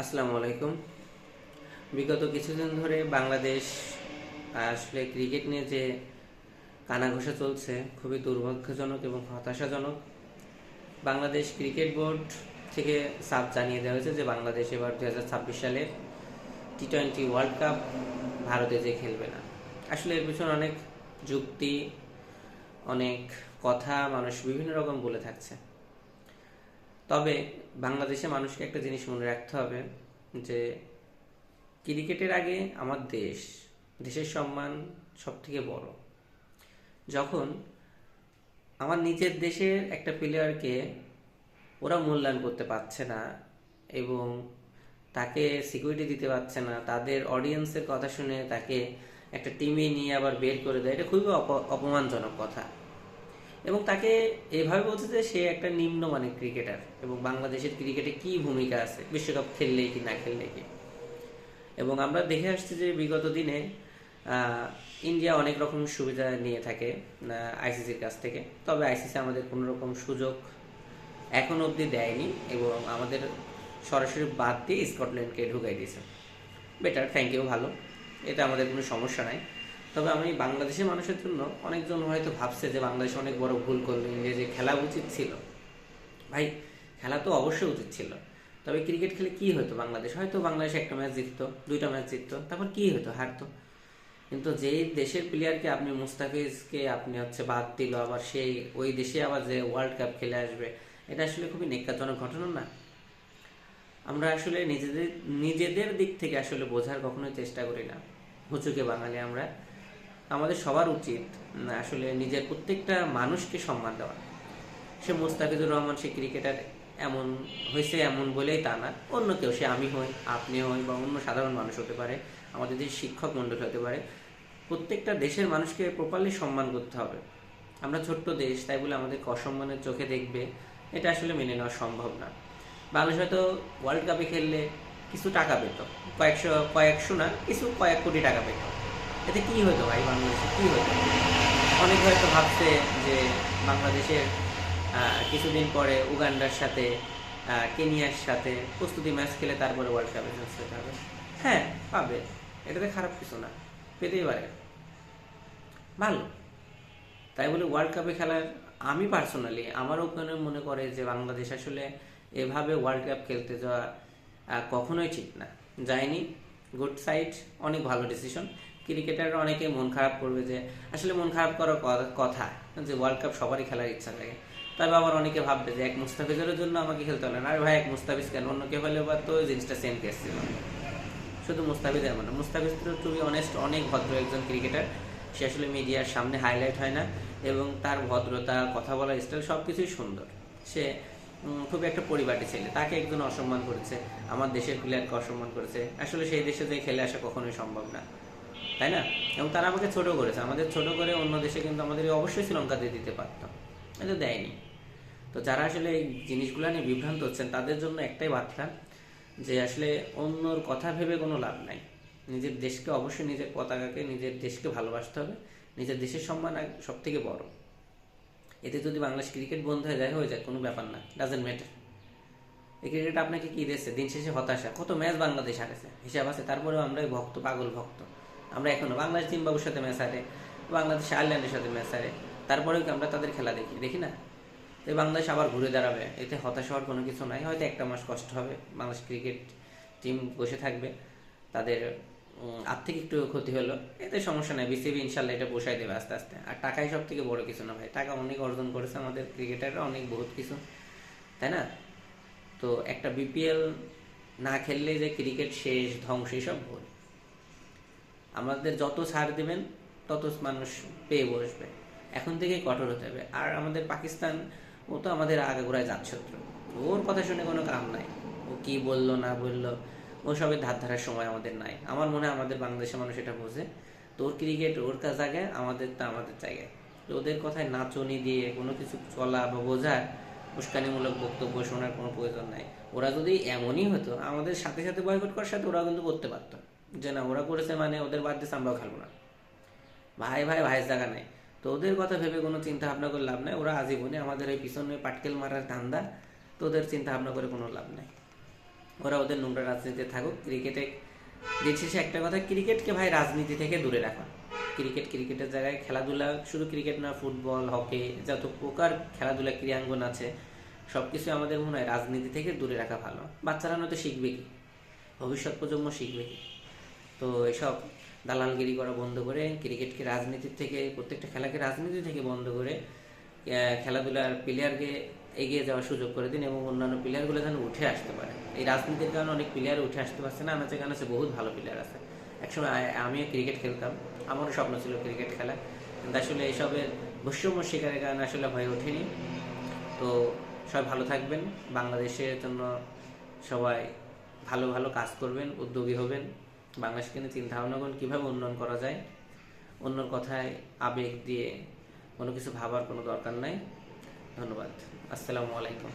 আসসালামু আলাইকুম। বিগত কিছুদিন ধরে বাংলাদেশ আসলে ক্রিকেট নিয়ে যে কানাঘোষা চলছে, খুবই দুর্ভাগ্যজনক এবং হতাশাজনক। বাংলাদেশ ক্রিকেট বোর্ড থেকে সাফ জানিয়ে দেওয়া হয়েছে যে বাংলাদেশ এবার দু ছাব্বিশ সালে টি টোয়েন্টি ওয়ার্ল্ড কাপ ভারতে যে খেলবে না। আসলে এর পিছনে অনেক যুক্তি, অনেক কথা মানুষ বিভিন্ন রকম বলে থাকছে। তবে বাংলাদেশে মানুষকে একটা জিনিস মনে রাখতে হবে যে ক্রিকেটের আগে আমার দেশ, দেশের সম্মান সব থেকে বড়। যখন আমার নিজের দেশের একটা প্লেয়ারকে ওরা মূল্যায়ন করতে পারছে না এবং তাকে সিকিউরিটি দিতে পারছে না, তাদের অডিয়েন্সের কথা শুনে তাকে একটা টিমে নিয়ে আবার বের করে দেয়, এটা খুবই অপ- অপমানজনক কথা। এবং তাকে এভাবে বলছে যে সে একটা নিম্ন নিম্নমানের ক্রিকেটার এবং বাংলাদেশের ক্রিকেটে কি ভূমিকা আছে? বিশ্বকাপ খেললে কি না খেললে কি? এবং আমরা দেখে আসছি যে বিগত দিনে ইন্ডিয়া অনেক রকম সুবিধা নিয়ে থাকে আইসিসির কাছ থেকে। তবে আইসিসি আমাদের কোনো রকম সুযোগ এখন অবধি দেয়নি এবং আমাদের সরাসরি বাদ দিয়ে স্কটল্যান্ডকে ঢুকাই দিয়েছে। বেটার থ্যাংক ইউ ভালো। এটা আমাদের কোনো সমস্যা নাই। তবে আমি বাংলাদেশের মানুষের জন্য অনেকজন হয়তো ভাবছে যে বাংলাদেশ অনেক বড় ভুল করল যে খেলা উচিত ছিল। ভাই, খেলা তো অবশ্যই উচিত ছিল। তবে ক্রিকেট খেলে কি হতো বাংলাদেশ? হয়তো বাংলাদেশ একটা ম্যাচ জিততো, দুইটা ম্যাচ জিততো, তারপর কি হতো? হারতো। কিন্তু যেই দেশের প্লেয়ারকে আপনি মুস্তাফিজকে আপনি হচ্ছে বাদ দিল, আবার সেই ওই দেশে আবার যে ওয়ার্ল্ড কাপ খেলে আসবে, এটা আসলে খুবই নেকাজনক ঘটনা না? আমরা আসলে নিজেদের নিজেদের দিক থেকে আসলে বোঝার কখনোই চেষ্টা করি না। হুচুকে বাঙালি আমরা। আমাদের সবার উচিত আসলে নিজের প্রত্যেকটা মানুষকে সম্মান দেওয়া। সে মুস্তাফিজুর রহমান, সে ক্রিকেটার এমন হয়েছে এমন বলেই তা না। অন্য কেউ, সে আমি হই আপনি হই বা অন্য সাধারণ মানুষ হতে পারে, আমাদের দেশের শিক্ষক মণ্ডল হতে পারে। প্রত্যেকটা দেশের মানুষকে প্রপারলি সম্মান করতে হবে। আমরা ছোট্ট দেশ, তাই বলে আমাদেরকে অসম্মানের চোখে দেখবে, এটা আসলে মেনে নেওয়া সম্ভব না। বাংলাদেশ হয়তো ওয়ার্ল্ড কাপে খেললে কিছু টাকা পেত, কয়েকশো কয়েকশো না, কিছু কয়েক কোটি টাকা পেত। এতে কি হতো ভাই বাংলাদেশে? কি হতো অনেক হয়তো ভাবছে যে বাংলাদেশের কিছুদিন পরে উগান্ডার সাথে কেনিয়ার সাথে প্রস্তুতি ম্যাচ খেলে তারপরে ওয়ার্ল্ড কাপে চান্স পেতে হবে। হ্যাঁ পাবে। এটাতে খারাপ কিছু না। পেতেই পারে। ভালো। তাই বলে ওয়ার্ল্ড কাপে খেলার আমি পার্সোনালি আমার ওখানে মনে করে যে বাংলাদেশ আসলে এভাবে ওয়ার্ল্ড কাপ খেলতে যাওয়া কখনোই ঠিক না। যায়নি। গুড সাইড অনেক ভালো ডিসিশন ক্রিকেটাররা অনেকে মন খারাপ করবে যে, আসলে মন খারাপ করার কথা যে ওয়ার্ল্ড কাপ সবারই খেলার ইচ্ছা থাকে। তবে আবার অনেকে ভাববে যে, এক মুস্তাফিজের জন্য আমাকে খেলতে হলো না। আরে ভাই, এক মুস্তাফিজ কেন? অন্য কেউ হলে বা তো জিনিসটা সেম কেস ছিল। শুধু মুস্তাফিজ এমন না মুস্তাফিজ তো টু অনেস্ট অনেক ভদ্র একজন ক্রিকেটার সে আসলে মিডিয়ার সামনে হাইলাইট হয় না এবং তার ভদ্রতা, কথা বলার স্টাইল সব কিছুই সুন্দর। সে খুব একটা পরিবারটি ছেলে। তাকে একজন অসম্মান করেছে। আমার দেশের প্লেয়ারকে অসম্মান করেছে। আসলে সেই দেশে যে খেলে আসা কখনোই সম্ভব না। তাই না? এবং তারা আমাকে ছোট করেছে। আমাদের ছোট করে অন্য দেশে কিন্তু আমাদের অবশ্যই শ্রীলঙ্কা দিয়ে দিতে পারতাম। এটা দেয়নি। তো যারা আসলে এই জিনিসগুলো নিয়ে বিভ্রান্ত হচ্ছেন, তাদের জন্য একটাই বার্তা যে আসলে অন্যর কথা ভেবে কোনো লাভ নাই। নিজের দেশকে অবশ্যই নিজের পতাকাকে নিজের দেশকে ভালোবাসতে হবে। নিজের দেশের সম্মান সব থেকে বড়। এতে যদি বাংলাদেশ ক্রিকেট বন্ধ হয়ে যায় হয়ে যায় কোনো ব্যাপার না। ডাজেন্ট ম্যাটার এই ক্রিকেট আপনাকে কি দিয়েছে? দিন শেষে হতাশা। কত ম্যাচ বাংলাদেশ হারেছে। হিসাব আছে, তারপরেও আমরা ভক্ত, পাগল ভক্ত। আমরা এখনও বাংলাদেশ জিম্বাবুর সাথে ম্যাচ হারে, বাংলাদেশ আয়ারল্যান্ডের সাথে ম্যাচ হারে। তারপরেও কি আমরা তাদের খেলা দেখি? দেখি না? তো বাংলাদেশ আবার ঘুরে দাঁড়াবে। এতে হতাশ হওয়ার কোনো কিছু নাই। হয়তো একটা মাস কষ্ট হবে। বাংলাদেশ ক্রিকেট টিম বসে থাকবে। তাদের আর্থিক একটু ক্ষতি হলো। এতে সমস্যা নাই। বিসিবি ইনশাল্লাহ এটা বসাই দেবে আস্তে আস্তে। আর টাকাই সব থেকে বড় কিছু না ভাই। টাকা অনেক অর্জন করেছে আমাদের ক্রিকেটাররা, অনেক বহুত কিছু। তাই না? তো একটা বিপিএল না খেললে যে ক্রিকেট শেষ, ধ্বংস, এসব ভুল। আমাদের যত ছাড় দেবেন, তত মানুষ পেয়ে বসবে। এখন থেকেই কঠোর হতে হবে। আর আমাদের পাকিস্তান, ও তো আমাদের আগাগোড়ায় জাতশত্রু ওর কথা শুনে কোনো কাম নাই। ও কি বলল, না বলল, ও সবের ধার ধারার সময় আমাদের নাই। আমার মনে হয় আমাদের বাংলাদেশের মানুষ এটা বোঝে। তোর ক্রিকেট ওর কাজ জায়গায়, আমাদের তা আমাদের জায়গায়। তো ওদের কথায় নাচনি দিয়ে কোনো কিছু চলা বা বোঝার, উস্কানিমূলক বক্তব্য শোনার কোনো প্রয়োজন নাই। ওরা যদি এমনই হতো, আমাদের সাথে সাথে বয়কট করার সাথে ওরা কিন্তু করতে পারতো। যে না, ওরা করেছে মানে ওদের বাদ দিয়েছে আমরাও খেলব না। ভাই ভাই ভাইয়ের জায়গা নেই। তো ওদের কথা ভেবে কোনো চিন্তা ভাবনা করে লাভ নাই। ওরা আজীবনে আমাদের এই পিছনে পাটকেল মারার ধান্দা, তো ওদের চিন্তা ভাবনা করে কোনো লাভ নাই। ওরা ওদের নোংরা রাজনীতিতে থাকুক, ক্রিকেটে শেষে একটা কথা, ক্রিকেটকে ভাই রাজনীতি থেকে দূরে রাখা। ক্রিকেট ক্রিকেটের জায়গায় খেলাধুলা শুধু ক্রিকেট না, ফুটবল, হকি, যত প্রকার খেলাধুলা ক্রীড়াঙ্গন আছে সব কিছু আমাদের মনে হয় রাজনীতি থেকে দূরে রাখা ভালো। বাচ্চারা নয়তো শিখবে কি? ভবিষ্যৎ প্রজন্ম শিখবে কি? তো এসব দালালগিরি করা বন্ধ করে, ক্রিকেটকে রাজনীতির থেকে, প্রত্যেকটা খেলাকে রাজনীতি থেকে বন্ধ করে খেলাধুলার প্লেয়ারকে এগিয়ে যাওয়ার সুযোগ করে দিন এবং অন্যান্য প্লেয়ারগুলো যেন উঠে আসতে পারে। এই রাজনীতির কারণে অনেক প্লেয়ার উঠে আসতে পারছে না, আনাচে কানাচে বহুত ভালো প্লেয়ার আছে। একসময় আমিও ক্রিকেট খেলতাম, আমারও স্বপ্ন ছিল ক্রিকেট খেলা। কিন্তু আসলে এইসবের বৈষম্য শিকারের কারণে আসলে হয়ে ওঠেনি। তো সবাই ভালো থাকবেন, বাংলাদেশের জন্য সবাই ভালো ভালো কাজ করবেন, উদ্যোগী হবেন। বাংলাদেশকে নিয়ে চিন্তা ভাবনা করুন, কীভাবে উন্নয়ন করা যায়, অন্যর কথায় আবেগ দিয়ে কোনো কিছু ভাবার কোনো দরকার নাই। ধন্যবাদ। আসসালামু আলাইকুম।